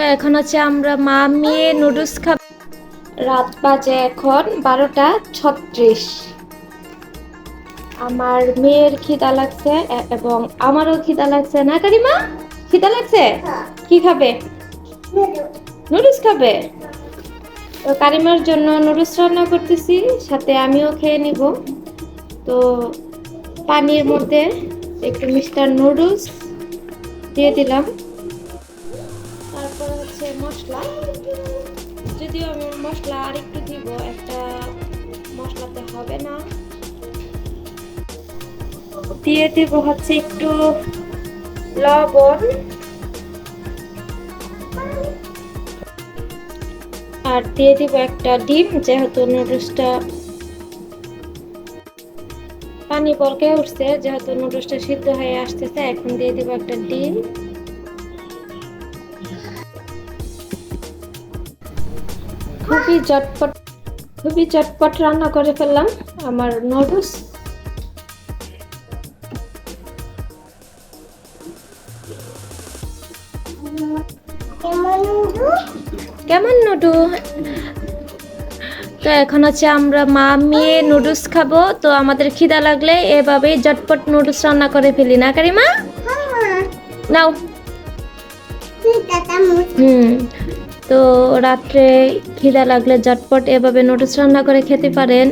তো এখন হচ্ছে আমরা মা মেয়ে নুডলস খাব। রাত বাজে এখন বারোটা ছত্রিশ। আমার মেয়ের খিদা লাগছে এবং আমারও খিদা লাগছে। না কারিমা? খিদা লাগছে? কি খাবে? নুডলস। খাবে? তো কারিমার জন্য নুডলস রান্না করতেছি সাথে আমিও খেয়ে নিব। তো পানির মধ্যে একটু মিস্টার নুডলস দিয়ে দিলাম। মশলা যদিও আমি মশলা আর একটু দিব, একটা মশলাতে হবে না। দিয়ে দিব হচ্ছে একটু লবণ। আর দিয়ে দিব একটা ডিম, যেহেতু নুডলসটা পানি বলকে উঠছে, যেহেতু নুডলসটা সিদ্ধ হয়ে আসতেছে, এখন দিয়ে দিব একটা ডিম। খুবই চটপট খুবই চটপট রান্না করে ফেললাম আমার নুডলস কেমন নুডু? তো এখন হচ্ছে আমরা মা মেয়ে নুডলস খাব তো আমাদের খিদা লাগলে এভাবেই চটপট নুডলস রান্না করে ফেলি না কারিমা? নাও। হুম। তো রাত্রে খিদা লাগলে ঝটপট এভাবে নুডলস রান্না করে খেতে পারেন।